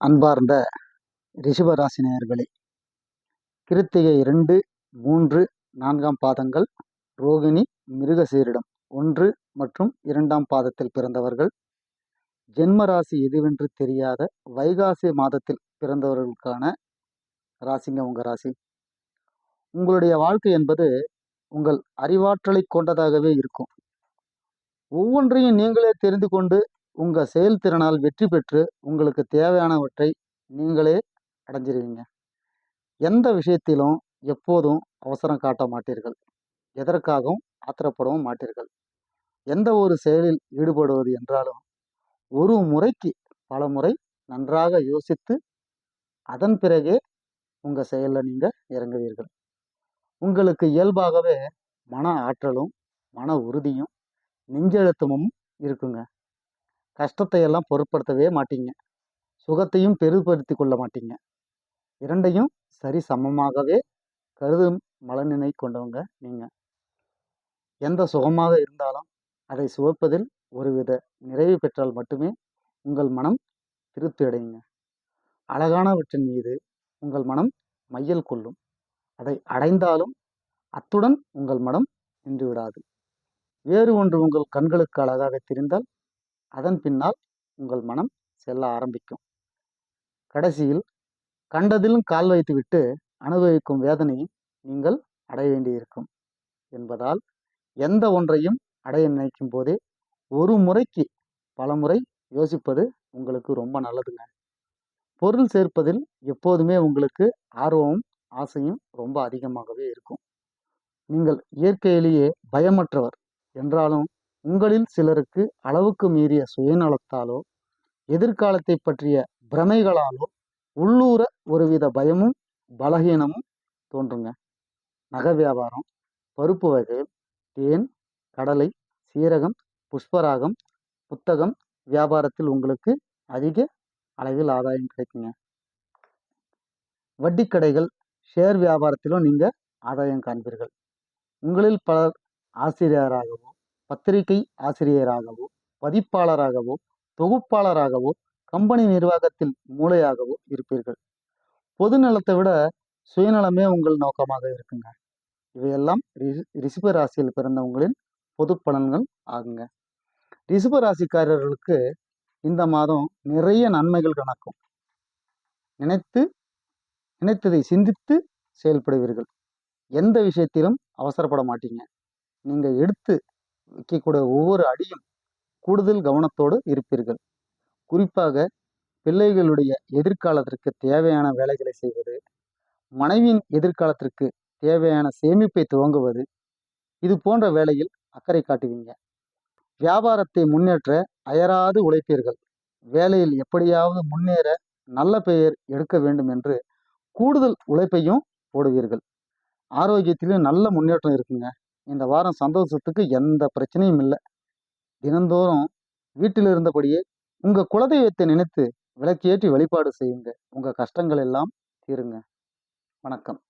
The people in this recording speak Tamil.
அன்பார்ந்த ரிஷபராசி நேயர்களே கிருத்திகை இரண்டு மூன்று நான்காம் பாதங்கள் ரோகிணி மிருகசீரிடம் ஒன்று மற்றும் இரண்டாம் பாதத்தில் பிறந்தவர்கள். ஜென்ம ராசி எதுவென்று தெரியாத வைகாசி மாதத்தில் பிறந்தவர்களுக்கான ராசிங்க உங்கள் ராசி. உங்களுடைய வாழ்க்கை என்பது உங்கள் அறிவாற்றலை கொண்டதாகவே இருக்கும். ஒவ்வொன்றையும் நீங்களே தெரிந்து கொண்டு உங்கள் செயல்திறனால் வெற்றி பெற்று உங்களுக்கு தேவையானவற்றை நீங்களே அடைஞ்சிருவீங்க. எந்த விஷயத்திலும் எப்போதும் அவசரம் காட்ட மாட்டீர்கள். எதற்காகவும் ஆத்திரப்படவும் மாட்டீர்கள். எந்த ஒரு செயலில் ஈடுபடுவது என்றாலும் ஒரு முறைக்கு பல முறை நன்றாக யோசித்து அதன் பிறகே உங்கள் செயலில் நீங்கள் இறங்குவீர்கள். உங்களுக்கு இயல்பாகவே மன ஆற்றலும் மன உறுதியும் நெஞ்செழுத்தமும் இருக்குங்க. கஷ்டத்தை எல்லாம் பொருட்படுத்தவே மாட்டீங்க. சுகத்தையும் பெருப்படுத்தி கொள்ள மாட்டீங்க. இரண்டையும் சரி சமமாகவே கருதும் மலநினை கொண்டவங்க நீங்கள் எந்த சுகமாக இருந்தாலும் அதை சுவைப்பதில் ஒருவித நிறைவு பெற்றால் மட்டுமே உங்கள் மனம் திருப்தி அடையுங்க அழகானவற்றின் மீது உங்கள் மனம் மையல் கொள்ளும். அதை அடைந்தாலும் அத்துடன் உங்கள் மனம் நின்று விடாது வேறு ஒன்று உங்கள் கண்களுக்கு அழகாக தெரிந்தால் அதன் பின்னால் உங்கள் மனம் செல்ல ஆரம்பிக்கும். கடைசியில் கண்டதிலும் கால் வைத்துவிட்டு அனுபவிக்கும் வேதனையை நீங்கள் அடைய வேண்டியிருக்கும் என்பதால் எந்த ஒன்றையும் அடைய நினைக்கும் போதே ஒரு முறைக்கு பல முறை யோசிப்பது உங்களுக்கு ரொம்ப நல்லதுங்க. பொருள் சேர்ப்பதில் எப்போதுமே உங்களுக்கு ஆர்வமும் ஆசையும் ரொம்ப அதிகமாகவே இருக்கும். நீங்கள் இயற்கையிலேயே பயமற்றவர் என்றாலும் உங்களில் சிலருக்கு அளவுக்கு மீறிய சுயநலத்தாலோ எதிர்காலத்தை பற்றிய பிரமைகளாலோ உள்ளூர ஒருவித பயமும் பலகீனமும் தோன்றுங்க. நகை வியாபாரம் பருப்பு வகைகள் தேன் கடலை சீரகம் புஷ்பராகம் புத்தகம் வியாபாரத்தில் உங்களுக்கு அதிக அளவில் ஆதாயம் கிடைக்குங்க. வட்டி கடைகள் ஷேர் வியாபாரத்திலும் நீங்கள் ஆதாயம் காண்பீர்கள். உங்களில் பலர் ஆசிரியராகவும் பத்திரிகை ஆசிரியராகவோ பதிப்பாளராகவோ தொகுப்பாளராகவோ கம்பெனி நிர்வாகத்தில் மூளையாகவோ இருப்பீர்கள். பொது நலத்தை விட சுயநலமே உங்கள் நோக்கமாக இருக்குங்க. இவையெல்லாம் ரிஷப ராசியில் பிறந்தவங்களின் பொது பலன்கள் ஆகுங்க. ரிஷப ராசிக்காரர்களுக்கு இந்த மாதம் நிறைய நன்மைகள் கணக்கும். நினைத்து நினைத்ததை சிந்தித்து செயல்படுவீர்கள். எந்த விஷயத்திலும் அவசரப்பட மாட்டீங்க. நீங்கள் எடுத்து வைக்கக்கூடிய ஒவ்வொரு அடியும் கூடுதல் கவனத்தோடு இருப்பீர்கள். குறிப்பாக பிள்ளைகளுடைய எதிர்காலத்திற்கு தேவையான வேலைகளை செய்வது மனைவியின் எதிர்காலத்திற்கு தேவையான சேமிப்பை துவங்குவது இது போன்ற வேலையில் அக்கறை காட்டுவீங்க. வியாபாரத்தை முன்னேற்ற அயராது உழைப்பீர்கள். வேலையில் எப்படியாவது முன்னேற நல்ல பெயர் எடுக்க வேண்டும் என்று கூடுதல் உழைப்பையும் போடுவீர்கள். ஆரோக்கியத்திலும் நல்ல முன்னேற்றம் இருக்குங்க. இந்த வாரம் சந்தோஷத்துக்கு எந்த பிரச்சனையும் இல்லை. தினந்தோறும் வீட்டில் இருந்தபடியே உங்கள் குலதெய்வத்தை நினைத்து விளக்கேற்றி வழிபாடு செய்யுங்க. உங்கள் கஷ்டங்கள் எல்லாம் தீருங்க. வணக்கம்.